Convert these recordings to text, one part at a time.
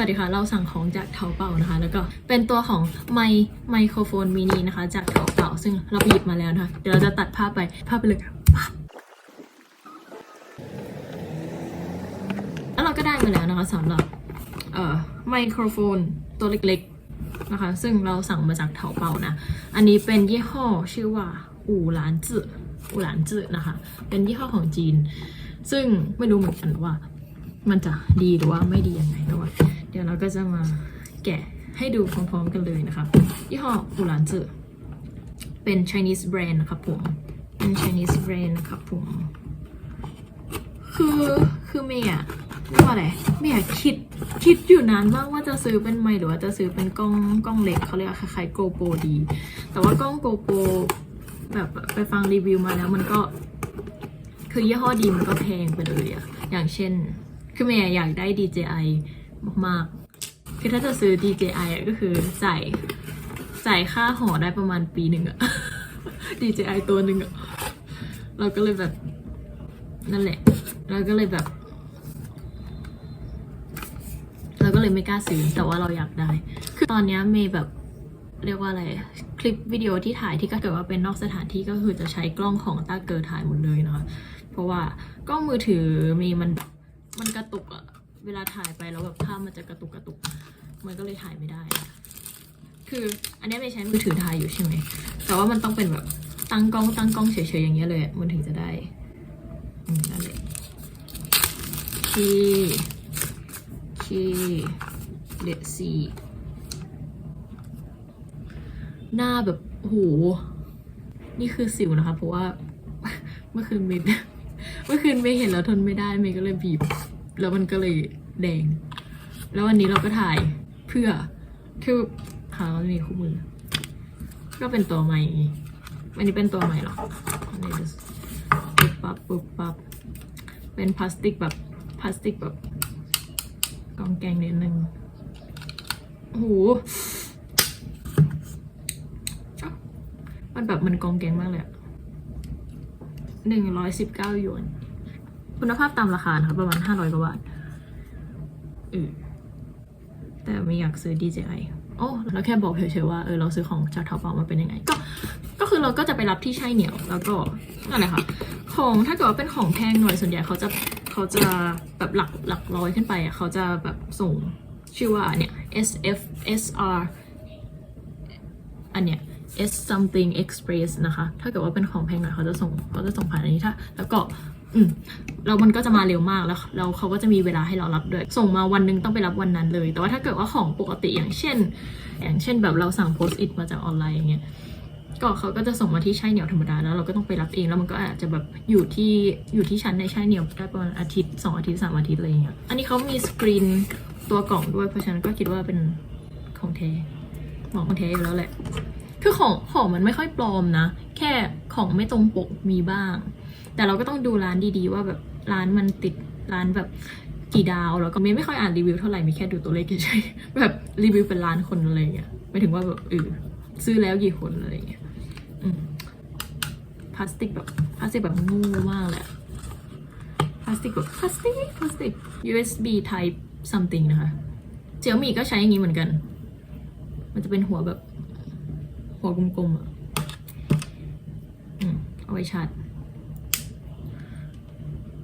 วัสดีค่ะ เราสั่งของจากเถาเป่านะคะ แล้วก็เป็นตัวของไมไมโครโฟนมินินะคะ จากเถาเป่าซึ่งเราไปหยิบมาแล้วนะคะ เดี๋ยวเราจะตัดภาพไป ภาพไปเลยค่ะแล้วเราก็ได้มาแล้วนะคะสำหรับเอ่อไมโครโฟนตัวเล็กๆนะคะ ซึ่งเราสั่งมาจากเถาเป่านะ อันนี้เป็นยี่ห้อชื่อว่าอู่หลานจื่ออู่หลานจื่อนะคะ เป็นยี่ห้อของจีน ซึ่งไม่รู้เหมือนกันว่ามันจะดีหรือว่าไม่ดียังไงแต่ว่า ดี๋ยวเราก็จะมาแกะให้ดูพร้อมๆกันเลยนะคะยี่ห้ออูหลานจือเป็น Chinese brand นะครับผม เป็น Chinese brand นะครับผม คือคือเมย์อะเรียกว่าอะไรเมย์คิดคิดอยู่นานมากว่าจะซื้อเป็นไมหรือว่าจะซื้อเป็นกล้องกล้องเล็กเขาเรียกคล้ายๆ GoPro ดี แต่ว่ากล้อง GoPro แบบไปฟังรีวิวมาแล้วมันก็ คือยี่ห้อดีมันก็แพงไปเลยอะอย่างเช่น คือเมย์อยากได้ DJI มากๆ คือถ้าจะซื้อ DJI อะก็คือจ่ายจ่ายค่าหอได้ประมาณปีหนึ่งอะ DJI ตัวหนึ่งอะเราก็เลยแบบนั่นแหละ เราก็เลยแบบ เราก็เลยไม่กล้าซื้อ แต่ว่าเราอยากได้ คือตอนนี้เมย์แบบเรียกว่าอะไร คลิปวิดีโอที่ถ่ายที่ก็เกิดว่าเป็นนอกสถานที่ก็คือจะใช้กล้องของต้าเกิดถ่ายหมดเลยเนะคะเพราะว่ากล้องมือถือมีมันมันกระตุกอะ เวลาถ่ายไปแล้วแบบภาพมันจะกระตุกกระตุก มันก็เลยถ่ายไม่ได้ คืออันนี้ไม่ใช้มือถือถ่ายอยู่ใช่ไหม แต่ว่ามันต้องเป็นแบบตั้งกล้องตั้งกล้องเฉยๆอย่างเงี้ยเลยอะมันถึงจะได้อืมนั่นแหละคีคีเลซีหน้าแบบโอ้โหนี่คือสิวนะคะ เพราะว่าเมื่อคืนเมย์เมื่อคืนเมย์เห็นแล้วทนไม่ได้เมย์ก็เลยบีบ แล้วมันก็เลยแดง แล้ววันนี้เราก็ถ่ายเพื่อคือหาเรามีคู่มือ ก็เป็นตัวใหม่อันนี้เป็นตัวใหม่หรออันนี้ปุ๊บปั๊บปุ๊บปั๊บเป็นพลาสติกแบบพลาสติกแบบกองแกงนิดนึงโอ้โหมันแบบมันกองแกงมากเลยหนึ่งร้อยสิบเก้าหยวน คุณภาพตามราคานะคะประมาณห้าร้อยกว่าบาทเออแต่ไม่อยากซื้อ DJI โอ้เราแค่บอกเฉยๆว่าเออเราซื้อของจาก淘宝มาเป็นยังไง ก็ก็คือเราก็จะไปรับที่ใช่เหนียว แล้วก็นั่นแหละค่ะของถ้าเกิดว่าเป็นของแพงหน่อยส่วนใหญ่เขาจะเขาจะแบบหลักหลักร้อยขึ้นไปอะเขาจะแบบส่งชื่อว่าเนี่ย S F S R อันเนี้ย S something express นะคะ ถ้าเกิดว่าเป็นของแพงหน่อยเขาจะส่งเขาจะส่งผ่านอันนี้ถ้าแล้วก็ อืม แล้วมันก็จะมาเร็วมากแล้วแล้วเขาก็จะมีเวลาให้เรารับด้วย ส่งมาวันหนึงต้องไปรับวันนั้นเลย แต่ว่าถ้าเกิดว่าของปกติอย่างเช่น อย่างเช่นแบบเราสั่งโพสต์อิทมาจากออนไลน์อย่างเงี้ยก็เขาก็จะส่งมาที่ช่เหนียวธรรมดาแล้วเราก็ต้องไปรับเองแล้วมันก็อาจจะแบบอยู่ที่อยู่ที่ชั้นในช่เหนียวได้ประมาณอาทิตย์สองอาทิตย์สามอาทิตย์อะไรอย่างเงี้ยอันนี้เขามีสกรีนตัวกล่องด้วยเพราะฉะนั้นก็คิดว่าเป็นของแท้ของของแท้อยู่แล้วแหละ คือของของมันไม่ค่อยปลอมนะ แค่ของไม่ตรงปกมีบ้าง แต่เราก็ต้องดูร้านดีๆว่าแบบ ร้านมันติดร้านแบบกี่ดาวแล้วก็ไม่ไม่ค่อยอ่านรีวิวเท่าไหร่มีแค่ดูตัวเลขเฉยๆแบบรีวิวเป็นล้านคนอะไรเงี้ยหมายถึงว่าแบบเออซื้อแล้วกี่คนอะไรเงี้ยพลาสติกแบบพลาสติกแบบงูมากเลยอะพลาสติกแบบพลาสติกพลาสติก USB type something นะคะเจียวมีก็ใช้อย่างนี้เหมือนกัน มันจะเป็นหัวแบบ หัวกลมๆอะเอาไว้ชาร์จ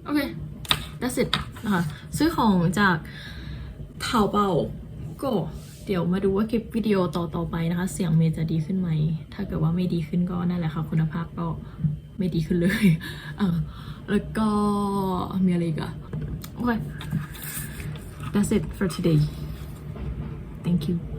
โอเค that's it นะคะซื้อของจากเถาเป่าก็เดี๋ยวมาดูว่าคลิปวิดีโอต่อๆไปนะคะ เสียงเมย์จะดีขึ้นไหม ถ้าเกิดว่าไม่ดีขึ้นก็นั่นแหละค่ะ คุณภาพก็ไม่ดีขึ้นเลยเออแล้วก็มีอะไรอีกอะโอเค that's it for today thank you